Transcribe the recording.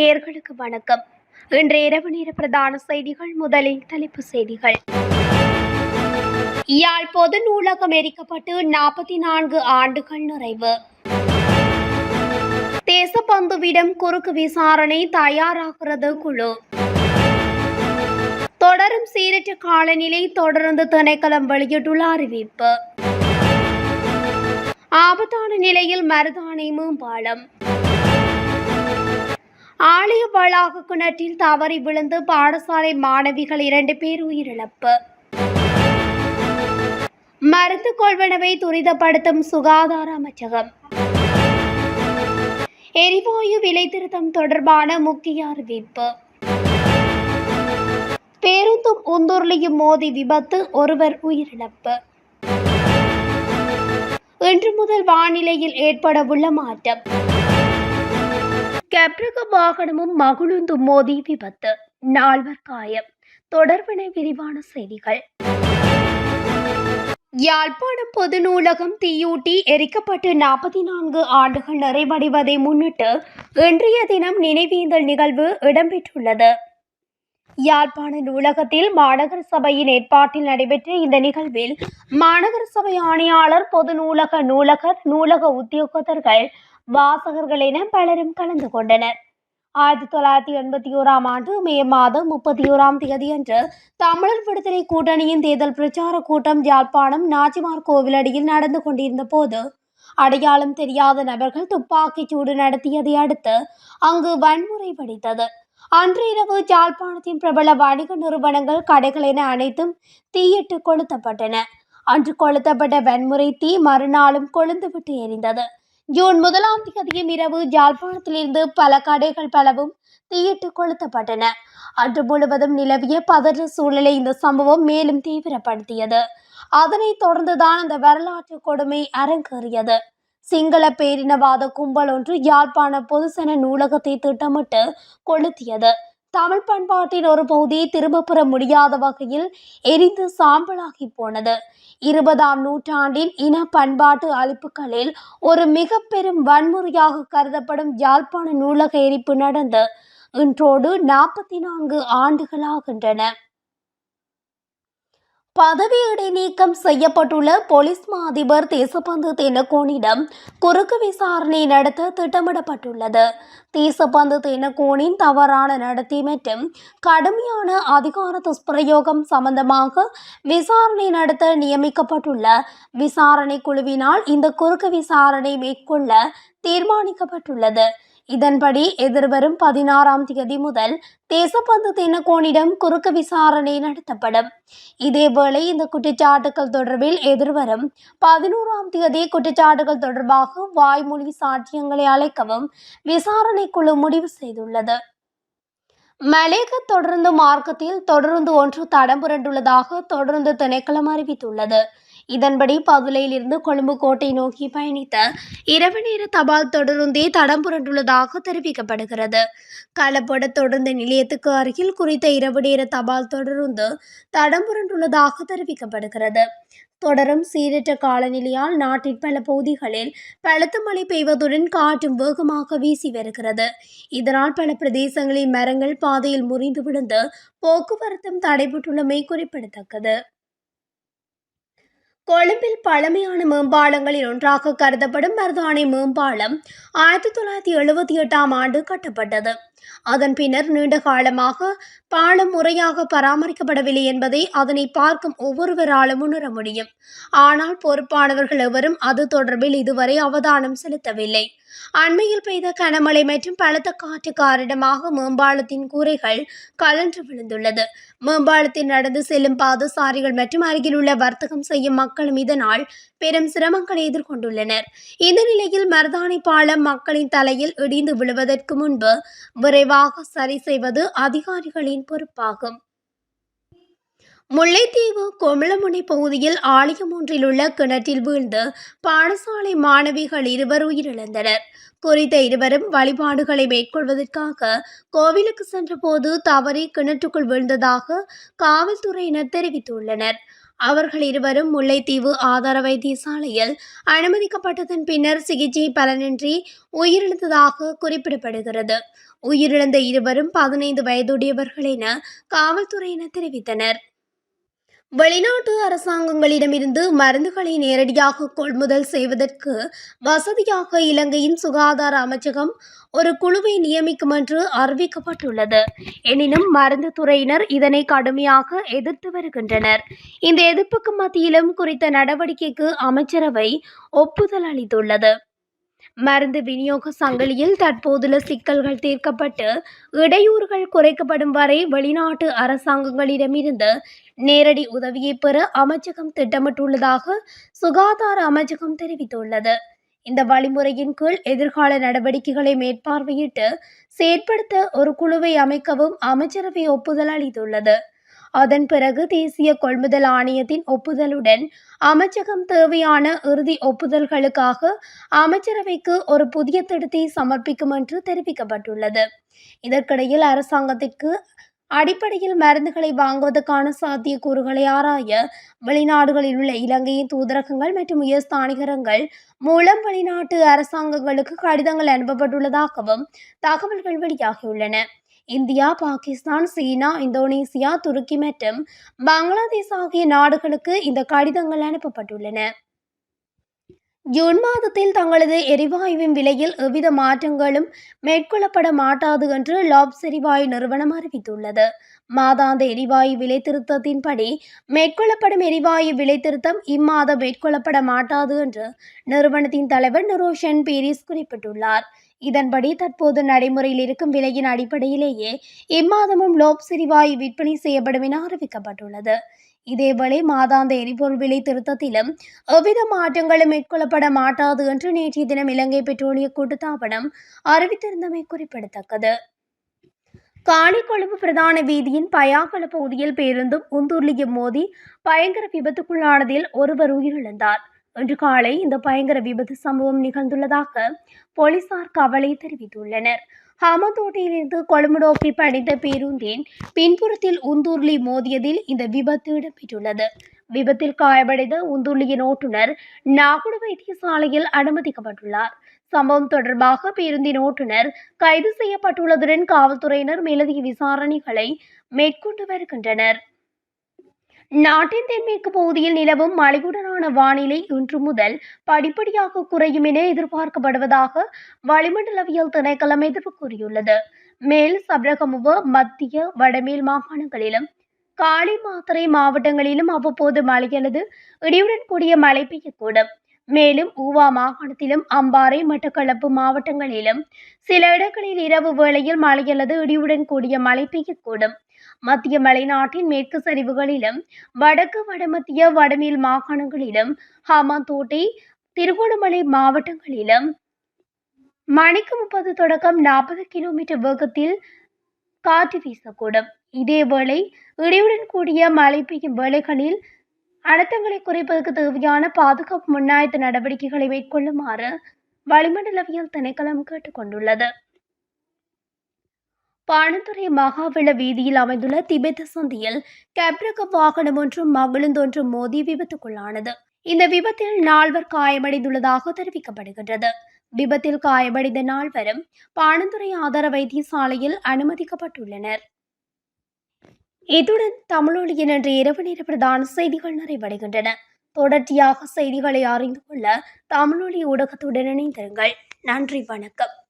நேர்களுக்கு வணக்கம். இன்றைய இரவு நேர பிரதான செய்திகள் முதலில் தலைப்பு செய்திகள். யாழ் பொது நூலகம் எரிக்கப்பட்டு நாற்பத்தி நான்கு ஆண்டுகள் நிறைவு. தேசப்பந்துவிடம் குறுக்கு விசாரணை தயாராகிறது குழு. தொடரும் சீரற்ற காலநிலை தொடர்ந்து திணைக்களம் வெளியிட்டுள்ள அறிவிப்பு. ஆபத்தான நிலையில் மருதானை மேம்பாலம். ஆலய வளாக கிணற்றில் தவறி விழுந்து பாடசாலை மாணவிகள் இரண்டு பேர் உயிரிழப்பு. மருந்து கொள்வனவை துரிதப்படுத்தும் சுகாதார அமைச்சகம். எரிவாயு விலை திருத்தம் தொடர்பான முக்கிய அறிவிப்பு. பேருந்தும் உந்துருளியும் மோதி விபத்து ஒருவர் உயிரிழப்பு. இன்று முதல் வானிலையில் ஏற்படவுள்ள மாற்றம். கெப்ரக வாகனமும் மகிழுந்து மோதி விபத்து. நால்வர் காயம். தொடர்பன விரிவான செய்திகள். யாழ்ப்பாணம் பொது நூலகம் தீயூட்டி எரிக்கப்பட்டு நாற்பத்தி நான்கு ஆண்டுகள் நிறைவடைவதை முன்னிட்டு இன்றைய தினம் நினைவேந்தல் நிகழ்வு இடம்பெற்றுள்ளது. யாழ்ப்பாண நூலகத்தில் மாநகர சபையின் ஏற்பாட்டில் நடைபெற்ற இந்த நிகழ்வில் மாநகர சபை ஆணையாளர் பொது நூலக நூலகர் நூலக உத்தியோகத்தர்கள் வாசகர்கள் என பலரும் கலந்து கொண்டனர். ஆயிரத்தி தொள்ளாயிரத்தி எண்பத்தி ஓராம் ஆண்டு மே மாதம் முப்பத்தி ஓராம் தேதி அன்று தமிழர் விடுதலை கூட்டணியின் தேர்தல் பிரச்சார கூட்டம் யாழ்ப்பாணம் நாச்சிமார் கோவிலடியில் நடந்து கொண்டிருந்த போது அடையாளம் தெரியாத நபர்கள் துப்பாக்கிச் சூடு நடத்தியதை அடுத்து அங்கு வன்முறை வெடித்தது. அன்று இரவு யாழ்ப்பாணத்தின் பிரபல வணிக நிறுவனங்கள் கடைகள் என அனைத்தும் தீயிட்டு கொளுத்தப்பட்டன. அன்று கொளுத்தப்பட்ட வன்முறை தீ மறுநாளும் கொழுந்துவிட்டு எரிந்தது. ஜூன் முதலாம் தேதியும் இரவு யாழ்ப்பாணத்திலிருந்து பல கடைகள் பலவும் தீயிட்டு கொளுத்தப்பட்டன. அன்று முழுவதும் நிலவிய பதற்ற சூழலை இந்த சம்பவம் மேலும் தீவிரப்படுத்தியது. அதனைத் தொடர்ந்துதான் அந்த வரலாற்று கொடுமை அரங்கேறியது. சிங்கள பேரினவாத கும்பல் ஒன்று யாழ்ப்பாண பொதுசன நூலகத்தை திட்டமிட்டு கொளுத்தியது. தமிழ் பண்பாட்டின் ஒரு பகுதியை திரும்ப பெற முடியாத வகையில் எரிந்து சாம்பலாகி போனது. இருபதாம் நூற்றாண்டின் இன பண்பாட்டு அழிப்புகளில் ஒரு மிக பெரும் வன்முறையாக கருதப்படும் யாழ்ப்பாண நூலக எரிப்பு நடந்து இன்றோடு நாற்பத்தி நான்கு ஆண்டுகளாகின்றன. பதவி இடைநீக்கம் செய்யப்பட்டுள்ள போலீஸ் மா அதிபர் தேசபந்து தென்னகோனிடம் குறுக்கு விசாரணை நடத்த திட்டமிடப்பட்டுள்ளது. தேசபந்து தெனக்கோனின் தவறான நடத்தி மற்றும் கடுமையான அதிகார துஷ்பிரயோகம் சம்பந்தமாக விசாரணை நடத்த நியமிக்கப்பட்டுள்ள விசாரணை குழுவினால் இந்த குறுக்கு விசாரணை மேற்கொள்ள தீர்மானிக்கப்பட்டுள்ளது. இதன்படி எதிர்வரும் பதினாறாம் தேதி முதல் தேசப்பந்து தினக்கோனிடம் குறுக்கு விசாரணை நடத்தப்படும். இதேவேளை இந்த குற்றச்சாட்டுகள் தொடர்பில் எதிர்வரும் பதினோராம் தேதி குற்றச்சாட்டுகள் தொடர்பாக வாய்மொழி சாட்சியங்களை அழைக்கவும் விசாரணை குழு முடிவு செய்துள்ளது. மலேக தொடர்ந்து மார்க்கத்தில் தொடர்ந்து ஒன்று தடம் புரண்டுள்ளதாக தொடர்ந்து திணைக்களம் அறிவித்துள்ளது. இதன்படி பதுளையிலிருந்து கொழும்பு கோட்டை நோக்கி பயணித்த இரவு நேர தபால் தொடருந்தே தடம் புரண்டுள்ளதாக தெரிவிக்கப்படுகிறது. கலப்பட தொடர்ந்த நிலையத்துக்கு அருகில் குறித்த இரவு நேர தபால் தொடருந்து தடம் புரண்டுள்ளதாக தெரிவிக்கப்படுகிறது. தொடரும் சீரற்ற காலநிலையால் நாட்டின் பல பகுதிகளில் பலத்த மழை பெய்வதுடன் காற்றும் வேகமாக வீசி வருகிறது. இதனால் பல பிரதேசங்களில் மரங்கள் பாதையில் முறிந்து விழுந்து போக்குவரத்தும் தடைபட்டுள்ளமை குறிப்பிடத்தக்கது. கொழும்பில் பழமையான மேம்பாலங்களில் ஒன்றாக கருதப்படும் மருதானை மேம்பாலம் ஆயிரத்தி தொள்ளாயிரத்தி எழுபத்தி எட்டாம் ஆண்டு கட்டப்பட்டது. அதன் பின்னர் நீண்ட காலமாக பாலம் முறையாக பராமரிக்கப்படவில்லை என்பதை அதனை பார்க்கும் ஒவ்வொருவராலும் உணர முடியும். ஆனால் பொறுப்பானவர்கள் எவரும் அது தொடர்பில் இதுவரை அவதானம் செலுத்தவில்லை. அண்மையில் பெய்த கனமழை மற்றும் பலத்த காற்று காரணமாக மேம்பாலத்தின் கூரைகள் கலன்று விழுந்துள்ளது. மேம்பாலத்தில் நடந்து செல்லும் பாதசாரிகள் மற்றும் அருகில் உள்ள வர்த்தகம் செய்யும் மக்களும் இதனால் பெரும் சிரமங்களை எதிர்கொண்டுள்ளனர். இந்த நிலையில் மருதாணி பாலம் மக்களின் தலையில் இடிந்து விழுவதற்கு முன்பு விரைவாக சரி செய்வது அதிகாரிகளின் பொறுப்பாகும். முல்லைத்தீவு கொமிளமுனை பகுதியில் ஆலயம் ஒன்றில் உள்ள கிணற்றில் வீழ்ந்து பாடசாலை மாணவிகள் இருவர் உயிரிழந்தனர். குறித்த இருவரும் வழிபாடுகளை மேற்கொள்வதற்காக கோவிலுக்கு சென்றபோது தவறி கிணற்றுக்குள் வீழ்ந்ததாக காவல்துறையினர் தெரிவித்துள்ளனர். அவர்கள் இருவரும் முல்லைத்தீவு ஆதார வைத்தியசாலையில் அனுமதிக்கப்பட்டதன் பின்னர் சிகிச்சை பலனின்றி உயிரிழந்ததாக குறிப்பிடப்படுகிறது. உயிரிழந்த இருவரும் பதினைந்து வயதுடையவர்கள் என காவல்துறையினர் தெரிவித்தனர். வெளிநாட்டு அரசாங்கங்களிடமிருந்து மருந்துகளை நேரடியாக கொள்முதல் செய்வதற்கு வசதியாக இலங்கையின் சுகாதார அமைச்சகம் ஒரு குழுவை நியமிக்கும் என்று அறிவிக்கப்பட்டுள்ளது. எனினும் மருந்து துறையினர் இதனை கடுமையாக எதிர்த்து வருகின்றனர். இந்த எதிர்ப்புக்கு மத்தியிலும் குறித்த நடவடிக்கைக்கு அமைச்சரவை ஒப்புதல் அளித்துள்ளது. மருந்து விநியோக சங்கிலியில் தற்போதுள்ள சிக்கல்கள் தீர்க்கப்பட்டு இடையூறுகள் குறைக்கப்படும் வரை வெளிநாட்டு அரசாங்கங்களிடமிருந்து நேரடி உதவியை பெற அமைச்சகம் திட்டமிட்டுள்ளதாக சுகாதார அமைச்சகம் தெரிவித்துள்ளது. இந்த வழிமுறையின் கீழ் எதிர்கால நடவடிக்கைகளை மேற்பார்வையிட்டு செயற்படுத்த ஒரு குழுவை அமைக்கவும் அமைச்சரவை ஒப்புதல் அளித்துள்ளது. அதன் பிறகு தேசிய கொள்முதல் ஆணையத்தின் ஒப்புதலுடன் அமைச்சகம் தேவையான இறுதி ஒப்புதல்களுக்காக அமைச்சரவைக்கு ஒரு புதிய திட்டத்தை சமர்ப்பிக்கும் என்று தெரிவிக்கப்பட்டுள்ளது. இதற்கிடையில் அரசாங்கத்திற்கு அடிப்படையில் மருந்துகளை வாங்குவதற்கான சாத்தியக்கூறுகளை ஆராய வெளிநாடுகளில் உள்ள இலங்கையின் தூதரகங்கள் மற்றும் உயர்ஸ்தானிகரங்கள் மூலம் வெளிநாட்டு அரசாங்கங்களுக்கு கடிதங்கள் அனுப்பப்பட்டுள்ளதாகவும் தகவல்கள் வெளியாகியுள்ளன. இந்தியா பாகிஸ்தான் சீனா இந்தோனேசியா துருக்கி மற்றும் பங்களாதேஷ் ஆகிய நாடுகளுக்கு இந்த கடிதங்கள் அனுப்பப்பட்டுள்ளன. ஜூன் மாதத்தில் தங்களது எரிவாயுவின் விலையில் எவ்வித மாற்றங்களும் மேற்கொள்ளப்பட மாட்டாது என்று லாப்ஸ் எரிவாயு நிறுவனம் அறிவித்துள்ளது. மாதாந்த எரிவாயு விலை திருத்தத்தின்படி மேற்கொள்ளப்படும் எரிவாயு விலை திருத்தம் இம்மாதம் மேற்கொள்ளப்பட மாட்டாது என்று நிறுவனத்தின் தலைவர் நுரோஷன் பீரிஸ் குறிப்பிட்டுள்ளார். இதன்படி தற்போது நடைமுறையில் இருக்கும் விலையின் அடிப்படையிலேயே இம்மாதமும் லோப் சிரிவாயு விற்பனை செய்யப்படும் என அறிவிக்கப்பட்டுள்ளது. இதேவேளை மாதாந்த எரிபொருள் விலை திருத்தத்திலும் எவ்வித மாற்றங்களும் மேற்கொள்ளப்பட மாட்டாது என்று நேற்றைய தினம் இலங்கை பெட்ரோலிய கூட்டுத்தாபனம் அறிவித்திருந்தமை குறிப்பிடத்தக்கது. காணிக்கொழும்பு பிரதான வீதியின் பயாக்கல பகுதியில் பேருந்தும் உந்தூர்லியும் மோதி பயங்கர விபத்துக்குள்ளானதில் ஒருவர் உயிரிழந்தார். இன்று காலை இந்த பயங்கர விபத்து சம்பவம் நிகழ்ந்துள்ளதாக போலீசார் கவலை தெரிவித்துள்ளனர். ஹாமந்தோட்டையிலிருந்து கொழும்பு நோக்கி பணித்த பேருந்தின் பின்புறத்தில் உந்தூர்லி மோதியதில் இந்த விபத்து இடம்பெற்றுள்ளது. விபத்தில் காயமடைந்த உந்துள்ளியின் ஓட்டுநர் நாகுடு வைத்தியசாலையில் அனுமதிக்கப்பட்டுள்ளார். சம்பவம் தொடர்பாக பேருந்தின் ஓட்டுநர் கைது செய்யப்பட்டுள்ளதுடன் காவல்துறையினர் மேலதிக விசாரணைகளை மேற்கொண்டு வருகின்றனர். நாட்டின் தென்மேற்கு பகுதியில் நிலவும் மழையுடனான வானிலை இன்று முதல் படிப்படியாக குறையும் என எதிர்பார்க்கப்படுவதாக வளிமண்டலவியல் திணைக்களம் எதிர்ப்பு கூறியுள்ளது. மேல் சபரகமுவ மத்திய வடமேல் மாகாணங்களிலும் காளி மாத்தறை மாவட்டங்களிலும் அவ்வப்போது மழை அல்லது இடியுடன் கூடிய மழை பெய்யக்கூடும். மேலும் ஊவா மாகாணத்திலும் அம்பாறை மட்டக்களப்பு மாவட்டங்களிலும் சில இடங்களில் இரவு வேளையில் மழை அல்லது இடியுடன் கூடிய மழை பெய்யக்கூடும். மத்திய மலைநாட்டின் மேற்கு சரிவுகளிலும் வடக்கு வடமத்திய வடமேல் மாகாணங்களிலும் ஹாமாந்தோட்டை திருகோணமலை மாவட்டங்களிலும் மணிக்கு முப்பது தொடக்கம் நாற்பது கிலோமீட்டர் வேகத்தில் காற்று வீசக்கூடும். இதேவேளை இடியுடன் கூடிய மழை பெய்யும் வேளைகளில் அழுத்தங்களை குறைப்பதற்கு தேவையான பாதுகாப்பு முன்னாயத்த நடவடிக்கைகளை மேற்கொள்ளுமாறு வளிமண்டலவியல் திணைக்களம் கேட்டுக்கொண்டுள்ளது. பாணந்துறை மகாவள வீதியில் அமைந்துள்ள திபெத் சந்தியில் கேப்ரக வாகனம் ஒன்றும் மகிழுந்தொன்றும் மோதி விபத்துக்குள்ளானது. இந்த விபத்தில் நால்வர் காயமடைந்துள்ளதாக தெரிவிக்கப்படுகின்றது. விபத்தில் காயமடைந்த நால்வரும் பாணந்துறை ஆதார வைத்தியசாலையில் அனுமதிக்கப்பட்டுள்ளனர். இத்துடன் தமிழொலியின் என்ற இரவு நேர பிரதான செய்திகள் நிறைவடைகின்றன. தொடர்ச்சியாக செய்திகளை அறிந்து கொள்ள தமிழொலி ஊடகத்துடன் இணைந்திருங்கள். நன்றி வணக்கம்.